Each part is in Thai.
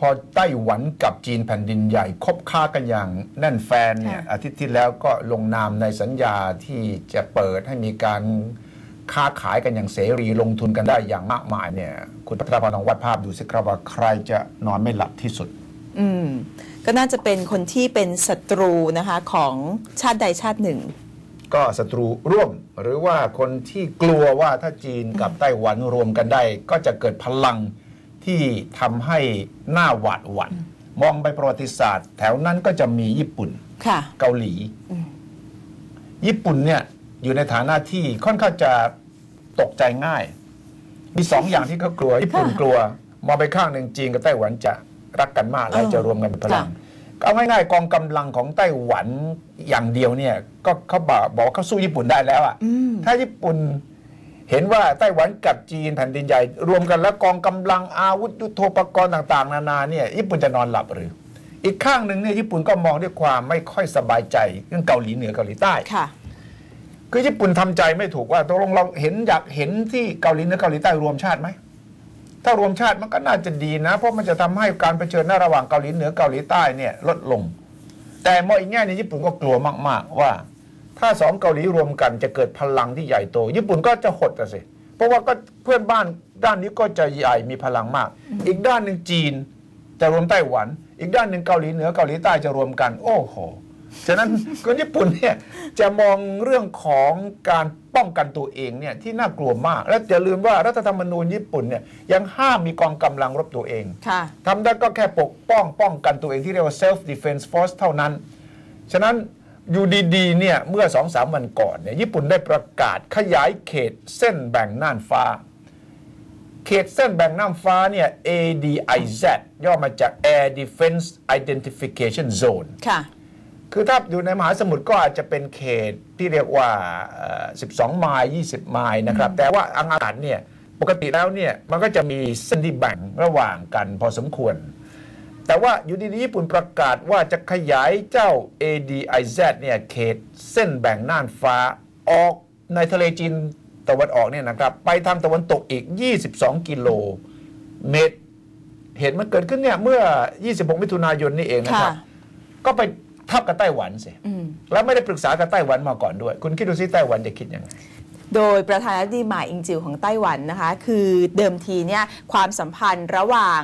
พอไต้หวันกับจีนแผ่นดินใหญ่คบค้ากันอย่างแน่นแฟนเนี่ยค่ะอาทิตย์ที่แล้วก็ลงนามในสัญญาที่จะเปิดให้มีการค้าขายกันอย่างเสรีลงทุนกันได้อย่างมากมายเนี่ยคุณพัทรพรลองวัดภาพดูสิครับว่าใครจะนอนไม่หลับที่สุด อืมก็น่าจะเป็นคนที่เป็นศัตรูนะคะของชาติใดชาติหนึ่ง ก็ศัตรูร่วมหรือว่าคนที่กลัวว่าถ้าจีนกับไต้หวันรวมกันได้ ก็จะเกิดพลัง ที่ทำให้หน้าหวาดหวั่นมองไปประวัติศาสตร์ แถวนั้นก็จะมีญี่ปุ่นค่ะเกาหลี ญี่ปุ่นเนี่ยอยู่ในฐานะที่ค่อนข้างจะตกใจง่าย มีสองอย่างที่เขากลัว ญี่ปุ่นกลัว มองไปข้างหนึ่งจีนกับไต้หวันจะรักกันมากแล้วเออจะรวมกันเป็นพลังค่ะเอาง่ายๆกองกำลังของไต้หวันอย่างเดียวเนี่ย ก็เขาบอกบอกว่าเขาสู้ญี่ปุ่นได้แล้วอะอืมถ้าญี่ปุ่น เห็นว่าไต้หวันกับจีนแผ่นดินใหญ่ รวมกันแล้วกองกำลังอาวุธยุทโธปกรณ์ต่าง ๆ นานาเนี่ยญี่ปุ่นจะนอนหลับหรือ อีกข้างหนึ่งเนี่ยญี่ปุ่นก็มองด้วยความไม่ค่อยสบายใจเรื่องเกาหลีเหนือเกาหลีใต้ค่ะคือญี่ปุ่นทำใจไม่ถูกว่าตกลงเราเห็นอยากเห็นที่เกาหลีเหนือเกาหลีใต้รวมชาติไหมถ้ารวมชาติมันก็น่าจะดีนะ เพราะมันจะทำให้การเผชิญหน้าระหว่างเกาหลีเหนือเกาหลีใต้เนี่ยลดลง แต่มองอีกแง่หนึงญี่ปุ่นก็กลัวมาก ๆ ว่า ถ้าสองเกาหลีรวมกันจะเกิดพลังที่ใหญ่โต ญี่ปุ่นก็จะหดอะสิเพราะว่าก็เพื่อนบ้านด้านนี้ก็จะใหญ่มีพลังมาก อีกด้านหนึ่งจีนจะรวมไต้หวัน อีกด้านหนึ่งเกาหลีเหนือเกาหลีใต้จะรวมกัน โอ้โหฉะนั้นคนญี่ปุ่นเนี่ยจะมองเรื่องของการป้องกันตัวเองเนี่ยที่น่ากลัวมาก และอย่าลืมว่ารัฐธรรมนูญญี่ปุ่นเนี่ยยังห้ามมีกองกำลังรบตัวเองค่ะทำได้ก็แค่ปกป้องป้องกันตัวเองที่เรียกว่า self defense force เท่านั้น ฉะนั้น อยู่ดีๆเนี่ยเมื่อสองสามวันก่อนเนี่ยญี่ปุ่นได้ประกาศขยายเขตเส้นแบ่งน่านฟ้า เขตเส้นแบ่งน่านฟ้าเนี่ย ADIZ ย่อมาจาก Air Defense Identification Zone ค่ะคือถ้าอยู่ในมหาสมุทรก็อาจจะเป็นเขตที่เรียกว่าเอ่อ12 ไมล์ 20 ไมล์นะครับ แต่ว่าอังอากาศเนี่ยปกติแล้วเนี่ยมันก็จะมีเส้นที่แบ่งระหว่างกันพอสมควร แต่ว่าอยู่ดีๆญี่ปุ่นประกาศว่าจะขยายเจ้า ADIZ เนี่ยเขตเส้นแบ่งน่านฟ้าออกในทะเลจีนตะวันออกเนี่ยนะครับ ไปทางตะวันตกอีก 22 กิโลเมตร เหตุมันเกิดขึ้นเนี่ยเมื่อ 26 มิถุนายนนี่เองนะครับค่ะก็ไปทับกับไต้หวันสิอืมแล้วไม่ได้ปรึกษากับไต้หวันมาก่อนด้วย คุณคิดดูสิไต้หวันจะคิดยังไงโดยประธานาธิบดีหมาอิงจิวของไต้หวันนะคะ คือเดิมทีเนี่ยความสัมพันธ์ระหว่าง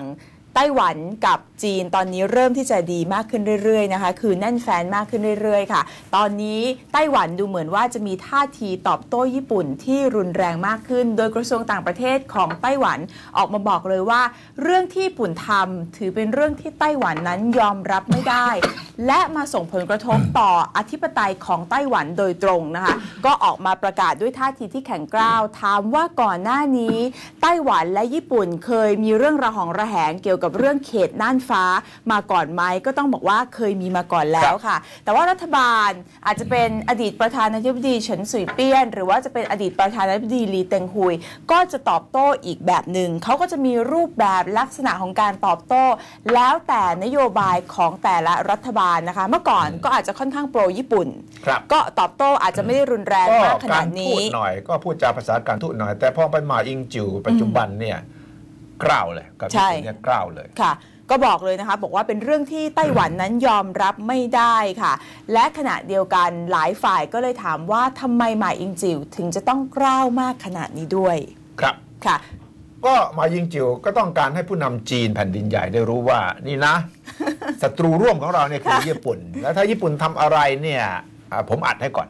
ไต้หวันกับจีนตอนนี้เริ่มที่จะดีมากขึ้นเรื่อยๆนะคะ คือแน่นแฟนมากขึ้นเรื่อยๆ ค่ะ ตอนนี้ไต้หวันดูเหมือนว่าจะมีท่าทีตอบโต้ญี่ปุ่นที่รุนแรงมากขึ้น โดยกระทรวงต่างประเทศของไต้หวันออกมาบอกเลยว่า เรื่องที่ญี่ปุ่นทำถือเป็นเรื่องที่ไต้หวันนั้นยอมรับไม่ได้ และมาส่งผลกระทบต่ออธิปไตยของไต้หวันโดยตรงนะคะ ก็ออกมาประกาศด้วยท่าทีที่แข็งกร้าวถามว่าก่อนหน้านี้ ไต้หวันและญี่ปุ่นเคยมีเรื่องระหองระแหงเกี่ยวกับเรื่องเขตน่านฟ้ามาก่อนไหมก็ต้องบอกว่าเคยมีมาก่อนแล้วค่ะ แต่ว่ารัฐบาลอาจจะเป็นอดีตประธานาธิบดีเฉินสุยเปี้ยน หรือว่าจะเป็นอดีตประธานาธิบดีลีเต็งฮุย ก็จะตอบโต้อีกแบบหนึ่งเขาก็จะมีรูปแบบลักษณะของการตอบโต้ แล้วแต่นโยบายของแต่ละรัฐบาลนะคะ เมื่อก่อนก็อาจจะค่อนข้างโปรญี่ปุ่นครับก็ตอบโต้อาจจะไม่ได้รุนแรงก็มากขกานาดรพูนี้ดหน่อย ก็พูดจาภาษาการทูตหน่อย แต่พอไปมาอิงจิวปัจจุบันเนี่ยกล้าวเลยกับใช่ญี่ปุ่นเนี่ยกล้าวเลยค่ะก็บอกเลยนะคะ บอกว่าเป็นเรื่องที่ไต้หวันนั้นยอมรับไม่ได้ค่ะ และขณะเดียวกันหลายฝ่ายก็เลยถามว่าทำไมหมาอิงจิวถึงจะต้องกล้าวมากขนาดนี้ด้วย ครับค่ะ ก็มายิงจิวก็ต้องการให้ผู้นำจีนแผ่นดินใหญ่ได้รู้ว่านี่นะ ศัตรูร่วมของเราเนี่ยคือญี่ปุ่น แล้วถ้าญี่ปุ่นทำอะไรเนี่ยผมอัดให้ก่อน